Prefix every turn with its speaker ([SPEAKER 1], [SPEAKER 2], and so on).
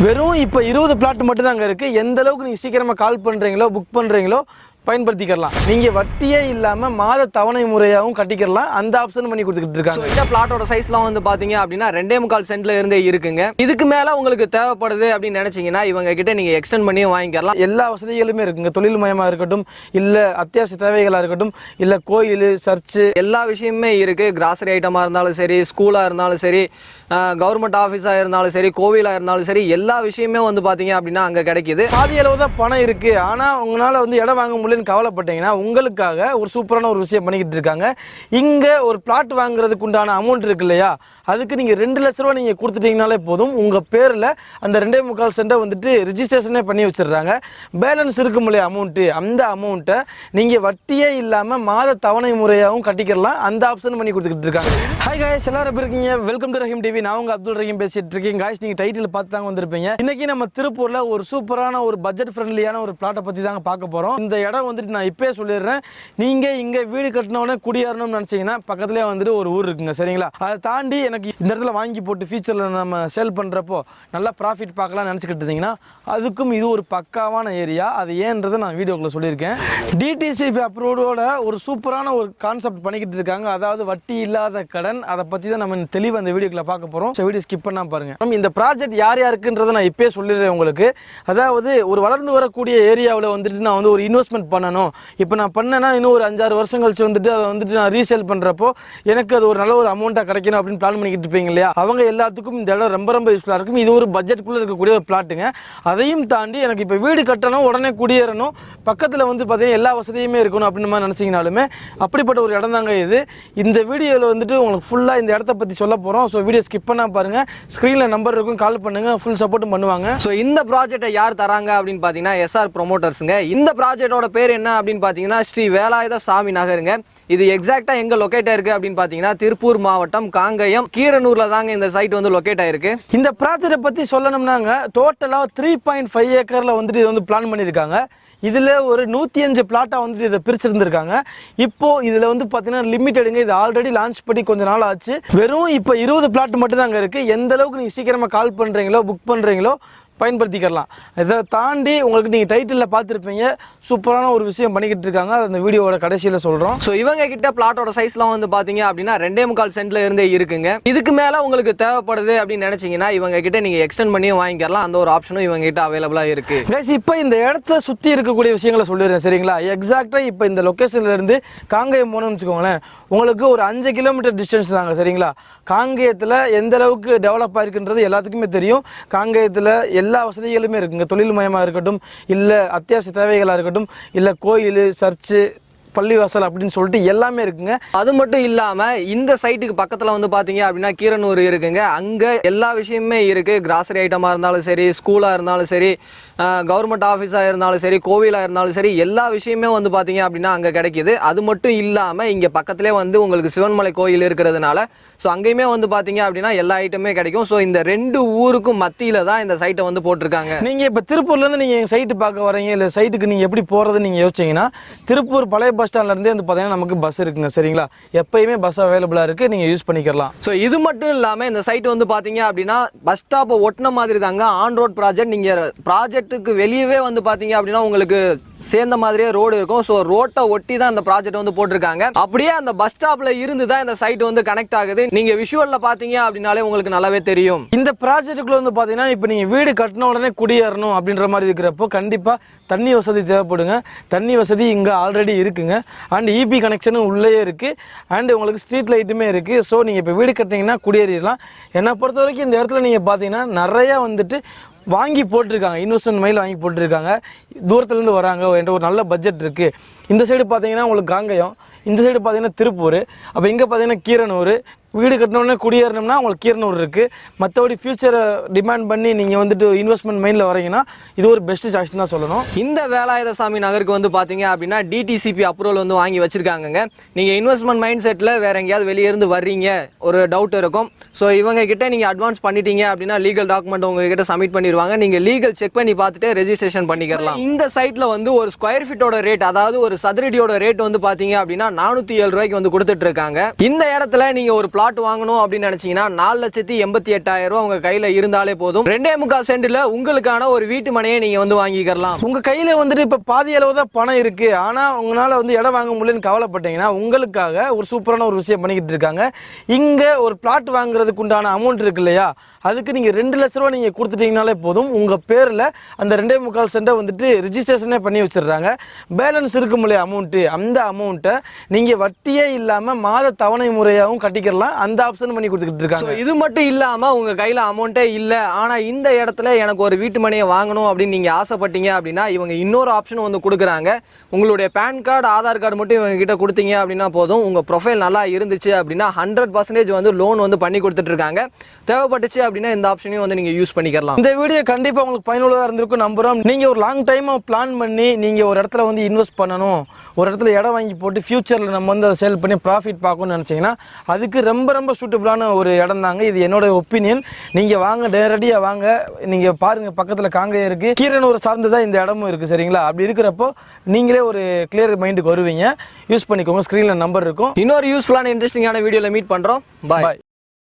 [SPEAKER 1] வெறும் இப்போ இருபது பிளாட் மட்டும் தான் அங்கே இருக்குது எந்த அளவுக்கு நீங்கள் சீக்கிரமாக கால் பண்ணுறீங்களோ புக் பண்ணுறீங்களோ பயன்படுத்திக்கலாம் நீங்கள் வட்டியே இல்லாமல் மாத தவணை முறையாகவும் கட்டிக்கலாம் அந்த ஆப்ஷன் பண்ணி கொடுத்துக்கிட்டு இருக்காங்க.
[SPEAKER 2] இந்த பிளாட்டோட சைஸ்லாம் வந்து பாத்தீங்க அப்படின்னா ரெண்டே முக்கால் சென்ட்ல இருந்தே இருக்குங்க. இதுக்கு மேல உங்களுக்கு தேவைப்படுது அப்படின்னு நினைச்சீங்கன்னா இவங்க கிட்ட நீங்க எக்ஸ்டெண்ட் பண்ணியும் வாங்கிக்கலாம்.
[SPEAKER 1] எல்லா வசதிகளுமே இருக்குங்க. தொழில் மயமாக இருக்கட்டும் இல்லை அத்தியாவசிய தேவைகளாக இருக்கட்டும் இல்லை கோயில் சர்ச்சு
[SPEAKER 2] எல்லா விஷயமுமே இருக்கு. கிராசரி ஐட்டமா இருந்தாலும் சரி ஸ்கூலா இருந்தாலும் சரி கவர்மெண்ட் ஆஃபீஸாக இருந்தாலும் சரி கோவிலாக இருந்தாலும் சரி எல்லா விஷயமே வந்து பார்த்தீங்க அப்படின்னா அங்கே கிடைக்குது.
[SPEAKER 1] பாதி அளவு தான் பணம் இருக்கு. ஆனா உங்களால வந்து இடம் வாங்க முடியலன்னு கவலைப்பட்டீங்கன்னா உங்களுக்காக ஒரு சூப்பரான ஒரு விஷயம் பண்ணிக்கிட்டு இருக்காங்க. இங்கே ஒரு பிளாட் வாங்குறதுக்கு உண்டான அமௌண்ட் இருக்கு இல்லையா? அதுக்கு நீங்க ரெண்டு லட்ச ரூபா நீங்கள் கொடுத்துட்டீங்கனாலே போதும். உங்கள் பேரில் அந்த ரெண்டே முக்கால் சென்டை வந்துட்டு ரிஜிஸ்ட்ரேஷனே பண்ணி வச்சிடுறாங்க. பேலன்ஸ் இருக்கும் இல்லையா அமௌண்ட்டு அந்த அமௌண்ட்டை நீங்கள் வட்டியே இல்லாமல் மாத தவணை முறையாகவும் கட்டிக்கிறலாம் அந்த ஆப்ஷன் பண்ணி கொடுத்துக்கிட்டு இருக்காங்க. ஹாய் காய்ஸ் எல்லாரும் எப்படி இருக்கீங்க? வெல்கம் டு ரஹீம் டிவி நான் உங்கள் அப்துல் ரஹீம் பேசிட்டு இருக்கேன். காய்ஸ் நீங்கள் டைட்டில் பார்த்து தாங்க வந்திருப்பீங்க. இன்னைக்கு நம்ம திருப்பூரில் ஒரு சூப்பரான ஒரு பட்ஜெட் ஃப்ரெண்ட்லியான ஒரு பிளாட்டை பற்றி தாங்க பார்க்க போகிறோம் இந்த இடம் வந்துட்டு நான் இப்போயே சொல்லிடுறேன். நீங்கள் இங்கே வீடு கட்டினவுடனே குடியேறணும்னு நினச்சிங்கன்னா பக்கத்துலேயே வந்துட்டு ஒரு ஊர் இருக்குங்க சரிங்களா? அதை தாண்டி எனக்கு இந்த இடத்துல வாங்கி போட்டு ஃபியூச்சரில் நம்ம சேல் பண்ணுறப்போ நல்லா ப்ராஃபிட் பார்க்கலாம் நினச்சிக்கிட்டு இருந்தீங்கன்னா அதுக்கும் இது ஒரு பக்காவான ஏரியா அது ஏன்றதை நான் வீடியோக்குள்ள சொல்லியிருக்கேன். டிடிசிபி அப்ரூவோட ஒரு சூப்பரான ஒரு கான்செப்ட் பண்ணிக்கிட்டு இருக்காங்க. அதாவது வட்டி இல்லாத கடன். அதை பற்றி தான் நம்ம தெளிவு அந்த வீடியோக்குள்ள பார்க்க ஸோ வீடியோ ஸ்கிப் பண்ணால் பாருங்க. நம்ம இந்த ப்ராஜெக்ட் யார் யாருக்குன்றதை நான் இப்பயே சொல்லிடுறேன் உங்களுக்கு. அதாவது ஒரு வளர்ந்து வரக்கூடிய ஏரியாவில் வந்துட்டு நான் வந்து ஒரு இன்வெஸ்ட்மெண்ட் பண்ணணும். இப்போ நான் பண்ணேன்னா இன்னும் ஒரு அஞ்சாறு வருஷம் கழிச்சு வந்துட்டு அதை வந்துட்டு நான் ரீசேல் பண்ணுறப்போ எனக்கு அது ஒரு நல்ல ஒரு அமௌண்ட்டாக கிடைக்கணும் அப்படின்னு பிளான் பண்ணிக்கிட்டு இருப்பீங்க இல்லையா? அவங்க எல்லாத்துக்கும் இந்த இடம் ரொம்ப ரொம்ப யூஸ்ஃபுல்லாக இருக்கும். இது ஒரு பட்ஜெட்டுக்குள்ளே இருக்கக்கூடிய ஒரு பிளாட்டுங்க அதையும் தாண்டி எனக்கு இப்போ வீடு கட்டணும் உடனே குடியேறணும். பக்கத்தில் வந்து பார்த்தீங்கன்னா எல்லா வசதியுமே இருக்கணும் அப்படின்னு மாதிரி நினச்சிங்கனாலுமே அப்படிப்பட்ட ஒரு இடம் தாங்க இது. இந்த வீடியோவில் வந்துட்டு உங்களுக்கு ஃபுல்லாக இந்த இடத்த பற்றி சொல்ல போகிறோம் ஸோ வீடியோ ஸ்கிப் பண்ணால் பாருங்கள் ஸ்க்ரீனில் நம்பர் இருக்கும் கால் பண்ணுங்க. ஃபுல் சப்போர்ட்டும் பண்ணுவாங்க.
[SPEAKER 2] ஸோ இந்த ப்ராஜெக்ட்டை யார் தராங்க அப்படின்னு பார்த்தீங்கன்னா எஸ்ஆர் ப்ரொமோட்டர்ஸுங்க இந்த ப்ராஜெக்டோட பேர் என்ன அப்படின்னு பார்த்தீங்கன்னா ஸ்ரீ வேலாயுத சாமி நகருங்க. இது எக்ஸாக்டாக எங்கே லொக்கேட் ஆயிருக்கு அப்படின்னு பார்த்தீங்கன்னா திருப்பூர் மாவட்டம் காங்கயம். கீரனூரில் தாங்க இந்த சைட் வந்து லொக்கேட் ஆயிருக்கு.
[SPEAKER 1] இந்த ப்ராஜெக்டை பற்றி சொல்லணும்னாங்க. டோட்டலாக த்ரீ பாயிண்ட் ஃபைவ் ஏக்கரில் வந்துட்டு இது வந்து பிளான் பண்ணியிருக்காங்க. இதில் ஒரு நூற்றி அஞ்சு பிளாட்டாக வந்துட்டு இதை பிரிச்சிருந்துருக்காங்க. இப்போது இதில் வந்து பார்த்தீங்கன்னா லிமிட்டடுங்க இது ஆல்ரெடி லான்ச் பண்ணி கொஞ்ச நாள் ஆச்சு. வெறும் இப்போ இருபது பிளாட் மட்டும் தான் அங்கே இருக்குது எந்த அளவுக்கு நீங்கள் சீக்கிரமாக கால் பண்ணுறீங்களோ புக் பண்ணுறீங்களோ பயன்படுத்திக்கலாம் இதை தாண்டி உங்களுக்கு நீங்கள் டைட்டிலில் பார்த்துருப்பீங்க. சூப்பரான ஒரு விஷயம் பண்ணிக்கிட்டு இருக்காங்க. அது அந்த வீடியோவோட கடைசியில் சொல்கிறோம்
[SPEAKER 2] ஸோ இவங்க கிட்ட பிளாட்டோட சைஸ்லாம் வந்து பாத்தீங்க அப்படின்னா ரெண்டே முக்கால் சென்ட்ல இருந்தே இருக்குங்க. இதுக்கு மேல உங்களுக்கு தேவைப்படுது அப்படின்னு நினைச்சீங்கன்னா இவங்க கிட்ட நீங்க எக்ஸ்டெண்ட் பண்ணியும் வாங்கிக்கலாம் அந்த ஒரு ஆப்ஷனும் இவங்க கிட்ட அவைலபிளா இருக்கு.
[SPEAKER 1] கைஸ் இப்போ இந்த இடத்த சுற்றி இருக்கக்கூடிய விஷயங்களை சொல்லிடுறேன். சரிங்களா? எக்ஸாக்டாக இப்போ இந்த லொக்கேஷன்ல இருந்து காங்கேயம் போகணும்னு வச்சுக்கோங்களேன். உங்களுக்கு ஒரு அஞ்சு கிலோமீட்டர் டிஸ்டன்ஸ் தாங்க. சரிங்களா? காங்கேயத்தில் எந்த அளவுக்கு டெவலப் ஆயிருக்குன்றது எல்லாத்துக்குமே தெரியும். காங்கேயத்தில் எல்லா எல்லா வசதிகளுமே இருக்குங்க தொழில் மயமாக இருக்கட்டும் இல்லை அத்தியாவசிய தேவைகளாக இருக்கட்டும் இல்லை கோயில் சர்ச்சு பள்ளிவாசல் அப்படின்னு சொல்லிட்டு எல்லாமே இருக்குங்க.
[SPEAKER 2] அது மட்டும் இல்லாம இந்த சைட்டுக்கு பக்கத்துல வந்து பாத்தீங்க அப்படின்னா கீரனூர் இருக்குங்க. அங்க எல்லா விஷயமுமே இருக்கு. கிராசரி ஐட்டமா இருந்தாலும் சரி ஸ்கூலா இருந்தாலும் சரி கவர்மெண்ட் ஆஃபீஸாக இருந்தாலும் சரி கோவிலாக இருந்தாலும் சரி எல்லா விஷயமே வந்து பார்த்தீங்க அப்படின்னா அங்கே கிடைக்குது. அது மட்டும் இல்லாமல் இங்கே பக்கத்துலேயே வந்து உங்களுக்கு சிவன்மலை கோயில் இருக்கிறதுனால ஸோ அங்கேயுமே வந்து பார்த்தீங்க அப்படின்னா எல்லா ஐட்டமே கிடைக்கும். ஸோ இந்த ரெண்டு ஊருக்கும் மத்தியில் தான் இந்த சைட்டை வந்து போட்டிருக்காங்க.
[SPEAKER 1] நீங்கள் இப்போ திருப்பூர்லேருந்து நீங்கள் சைட்டு பார்க்க வரீங்க? இல்லை சைட்டுக்கு நீங்கள் எப்படி போகிறதுன்னு நீங்கள் யோசிச்சீங்கன்னா திருப்பூர் பழைய பஸ் ஸ்டாண்ட்லேருந்தே வந்து பார்த்தீங்கன்னா நமக்கு பஸ் இருக்குங்க. சரிங்களா? எப்பயுமே பஸ் அவைலபிளாக இருக்குது நீங்கள் யூஸ் பண்ணிக்கலாம்
[SPEAKER 2] ஸோ இது மட்டும் இல்லாமல் இந்த சைட் வந்து பார்த்தீங்க அப்படின்னா பஸ் ஸ்டாப்பை ஒட்டின மாதிரி தாங்க ஆன் ரோட் ப்ராஜெக்ட் நீங்கள் ப்ராஜெக்ட்டுக்கு வெளியவே வந்து பார்த்தீங்க அப்படின்னா உங்களுக்கு சேர்ந்த மாதிரியே ரோடு இருக்கும். ஸோ ரோட்டை ஒட்டி தான் இந்த ப்ராஜெக்ட் வந்து போட்டிருக்காங்க. அப்படியே அந்த பஸ் ஸ்டாப்ல இருந்து தான் இந்த சைட் வந்து கனெக்ட் ஆகுது. நீங்க விஷுவல்ல பாத்தீங்க அப்படின்னாலே உங்களுக்கு நல்லாவே தெரியும்.
[SPEAKER 1] இந்த ப்ராஜெக்ட்டுக்குள்ள வந்து பார்த்தீங்கன்னா இப்போ நீங்கள் வீடு கட்டின உடனே குடியேறணும் அப்படின்ற மாதிரி இருக்கிறப்போ கண்டிப்பாக தண்ணி வசதி தேவைப்படுங்க. தண்ணி வசதி இங்கே ஆல்ரெடி இருக்குங்க. அண்ட் இபி கனெக்ஷனும் உள்ளே இருக்குது அண்ட் உங்களுக்கு ஸ்ட்ரீட் லைட்டுமே இருக்குது ஸோ நீங்கள் இப்போ வீடு கட்டினீங்கன்னா குடியேறிடலாம். என்னை பொறுத்த வரைக்கும் இந்த இடத்துல நீங்கள் பார்த்தீங்கன்னா நிறையா வந்துட்டு வாங்கி போட்டிருக்காங்க. இன்வெஸ்ட்மெண்ட் மைல் வாங்கி போட்டிருக்காங்க. தூரத்துலேருந்து வராங்க. என்ற ஒரு நல்ல பட்ஜெட் இருக்குது இந்த சைடு பார்த்தீங்கன்னா உங்களுக்கு காங்கயம் இந்த சைடு பார்த்தீங்கன்னா திருப்பூர். அப்போ இங்கே பார்த்தீங்கன்னா கீரனூர் வீடு கட்டினோடனே குடியேறணும்னா உங்களுக்கு கீரனூர் இருக்குது மற்றபடி ஃபியூச்சரை டிமாண்ட் பண்ணி நீங்கள் வந்துட்டு இன்வெஸ்ட்மெண்ட் மைண்டில் வரீங்கன்னா இது ஒரு பெஸ்ட் சாய்ஸ் தான் சொல்லணும்.
[SPEAKER 2] இந்த வேலாயுத சாமி நகருக்கு வந்து பாத்தீங்க அப்படின்னா டிடிசிபி அப்ரூவல் வந்து வாங்கி வச்சிருக்காங்கங்க. நீங்க இன்வெஸ்ட்மெண்ட் மைண்ட் செட்ல வேற எங்கேயாவது வெளியே இருந்து வர்றீங்க ஒரு டவுட் இருக்கும். ஸோ இவங்க கிட்ட நீங்க அட்வான்ஸ் பண்ணிட்டீங்க அப்படின்னா லீகல் டாக்குமெண்ட் உங்ககிட்ட சப்மிட் பண்ணிடுவாங்க. நீங்க லீகல் செக் பண்ணி பார்த்துட்டு ரெஜிஸ்ட்ரேஷன் பண்ணிக்கலாம். இந்த சைட்ல வந்து ஒரு ஸ்கொயர் ஃபீட்டோட ரேட் அதாவது ஒரு சதுரடியோட ரேட் வந்து பாத்தீங்க அப்படின்னா நானூத்தி ஏழு ரூபாய்க்கு வந்து கொடுத்துட்டு இருக்காங்க. இந்த இடத்துல நீங்க ஒரு பிளாட் வாங்கணும் அப்படின்னு நினைச்சீங்கன்னா நாலு லட்சத்தி எண்பத்தி எட்டாயிரம் ரூபாய் உங்க கையில இருந்தாலே போதும். ரெண்டே முக்கால் சென்ட்ல உங்களுக்கான ஒரு வீட்டு மனையை நீங்க வந்து வாங்கிக்கலாம்
[SPEAKER 1] உங்க கையில வந்துட்டு இப்ப பாதி அளவு தான் பணம் இருக்கு. ஆனா உங்களால வந்து இடம் வாங்க முடியலன்னு கவலைப்பட்டீங்கன்னா உங்களுக்காக ஒரு சூப்பரான ஒரு விஷயம் பண்ணிக்கிட்டு இருக்காங்க. இங்க ஒரு பிளாட் வாங்குறதுக்கு உண்டான அமௌண்ட் இருக்கு இல்லையா? அதுக்கு நீங்கள் ரெண்டு லட்ச ரூபா நீங்கள் கொடுத்துட்டீங்கனாலே போதும். உங்கள் பேரில் அந்த ரெண்டே முக்கால் சென்டை வந்துட்டு ரிஜிஸ்ட்ரேஷனே பண்ணி வச்சிடுறாங்க. பேலன்ஸ் இருக்கும் இல்லையா அமௌண்ட்டு அந்த அமௌண்ட்டை நீங்கள் வட்டியே இல்லாமல் மாத தவணை முறையாகவும் கட்டிக்கிறலாம் அந்த ஆப்ஷன் பண்ணி கொடுத்துக்கிட்டு இருக்காங்க.
[SPEAKER 2] இது மட்டும் இல்லாமல் உங்கள் கையில் அமௌண்ட்டே இல்லை. ஆனால் இந்த இடத்துல எனக்கு ஒரு வீட்டு மனையை வாங்கணும் அப்படின்னு நீங்கள் ஆசைப்பட்டீங்க அப்படின்னா இவங்க இன்னொரு ஆப்ஷன் வந்து கொடுக்குறாங்க. உங்களுடைய பேன் கார்டு ஆதார் கார்டு மட்டும் இவங்க கிட்ட கொடுத்தீங்க அப்படின்னா போதும். உங்கள் ப்ரொஃபைல் நல்லா இருந்துச்சு அப்படின்னா ஹண்ட்ரட் பர்சன்டேஜ் வந்து லோன் வந்து பண்ணி கொடுத்துட்டு இருக்காங்க. தேவைப்பட்டுச்சு அப்படின்னா இந்த ஆப்ஷனையும் வந்து நீங்க யூஸ் பண்ணிக்கலாம்.
[SPEAKER 1] இந்த வீடியோ கண்டிப்பா உங்களுக்கு பயனுள்ளதா இருந்திருக்கும் நம்புறோம். நீங்க ஒரு லாங் டைமா பிளான் பண்ணி நீங்க ஒரு இடத்துல வந்து இன்வெஸ்ட் பண்ணணும். ஒரு இடத்துல இடம் வாங்கி போட்டு ஃபியூச்சர்ல நம்ம வந்து அதை சேல் பண்ணி ப்ராஃபிட் பார்க்கணும்னு நினைச்சீங்கன்னா அதுக்கு ரொம்ப ரொம்ப சூட்டபிளான ஒரு இடம் தாங்க இது. என்னோட ஒப்பீனியன் நீங்க வாங்க நேரடியா வாங்க. நீங்க பாருங்க பக்கத்துல காங்கேயம் இருக்கு. கீரனூர் சார்ந்து தான் இந்த இடமும் இருக்கு சரிங்களா? அப்படி இருக்கிறப்போ நீங்களே ஒரு கிளியர் மைண்டுக்கு வருவீங்க. யூஸ் பண்ணிக்கோங்க ஸ்க்ரீன்ல நம்பர் இருக்கும்.
[SPEAKER 2] இன்னொரு யூஸ்ஃபுல்லான இன்ட்ரெஸ்டிங்கான வீடியோல மீட் பண்றோம். பாய்
[SPEAKER 1] பாய்